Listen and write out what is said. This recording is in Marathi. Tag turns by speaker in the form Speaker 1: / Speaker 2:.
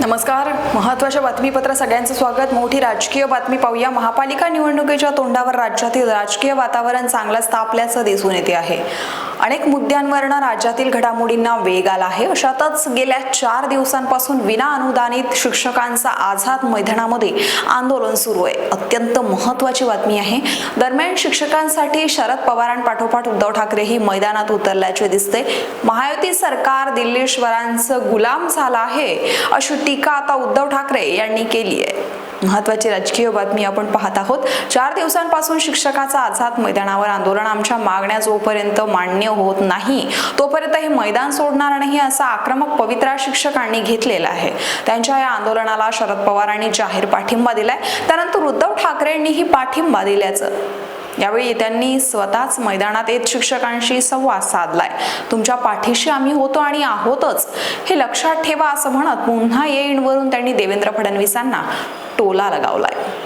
Speaker 1: नमस्कार. महत्त्वाच्या बातमीपत्र सगळ्यांचं स्वागत. मोठी राजकीय बातमी पाहूया. महापालिका निवडणुकीच्या तोंडावर राज्यातील राजकीय वातावरण चांगलंच तापल्याचं दिसून येते आहे. अनेक मुद्द्यांवरनं राज्यातील घडामोडींना वेग आला आहे. अशातच गेल्या चार दिवसांपासून विना अनुदानित शिक्षकांचा आझाद मैदानामध्ये आंदोलन सुरू आहे. अत्यंत महत्वाची बातमी आहे. दरम्यान शिक्षकांसाठी शरद पवारांपाठोपाठ उद्धव ठाकरेही मैदानात उतरल्याचे दिसते. महायुती सरकार दिल्लीश्वरांचं गुलाम झालं आहे अशी टीका आता उद्धव ठाकरे यांनी केली आहे. महत्वाची राजकीय बातमी आपण पाहत आहोत. चार दिवसांपासून शिक्षकाचा आझाद मैदानावर आंदोलन आमच्या मागण्या जोपर्यंत मान्य होत नाही तोपर्यंत हे मैदान सोडणार नाही असा आक्रमक पवित्रा शिक्षकांनी घेतलेला आहे. त्यांच्या या आंदोलनाला शरद पवारांनी जाहीर पाठिंबा दिलाय. त्यानंतर उद्धव ठाकरेंनीही पाठिंबा दिल्याचं. यावेळी त्यांनी स्वतःच मैदानात येत शिक्षकांशी संवाद साधलाय. तुमच्या पाठीशी आम्ही होतो आणि आहोतच. हे लक्षात ठेवा असं म्हणत पुन्हा येईन वरून त्यांनी देवेंद्र फडणवीसांना. टोला लगावलाय.